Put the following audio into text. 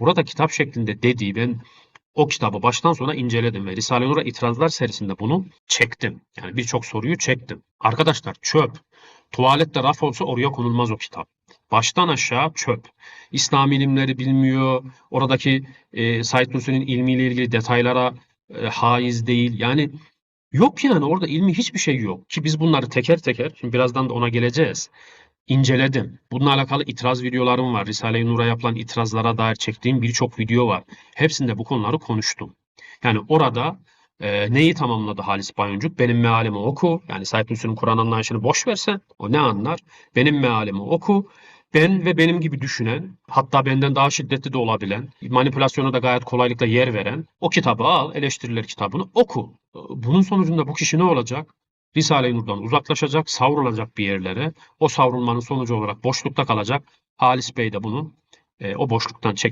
burada kitap şeklinde dediği ben o kitabı baştan sona inceledim ve Risale-i Nur'a itirazlar serisinde bunu çektim. Yani birçok soruyu çektim. Arkadaşlar çöp. Tuvalette raf olsa oraya konulmaz o kitap. Baştan aşağı çöp. İslam ilimleri bilmiyor. Oradaki e, Said Nursi'nin ilmiyle ilgili detaylara e, haiz değil. Yani yok yani orada ilmi hiçbir şey yok. Ki biz bunları teker teker, şimdi birazdan da ona geleceğiz. İnceledim. Bununla alakalı itiraz videolarım var. Risale-i Nur'a yapılan itirazlara dair çektiğim birçok video var. Hepsinde bu konuları konuştum. Yani orada e, neyi tamamladı Halis Bayoncuk? Benim mealimi oku. Yani Said Nursi'nin Kur'an anlayışını boş versen o ne anlar? Benim mealimi oku. Ben ve benim gibi düşünen, hatta benden daha şiddetli de olabilen, manipülasyona da gayet kolaylıkla yer veren o kitabı al, eleştiriler kitabını oku. Bunun sonucunda bu kişi ne olacak? Risale-i Nur'dan uzaklaşacak, savrulacak bir yerlere. O savrulmanın sonucu olarak boşlukta kalacak. Halis Bey de bunu e, o boşluktan çekip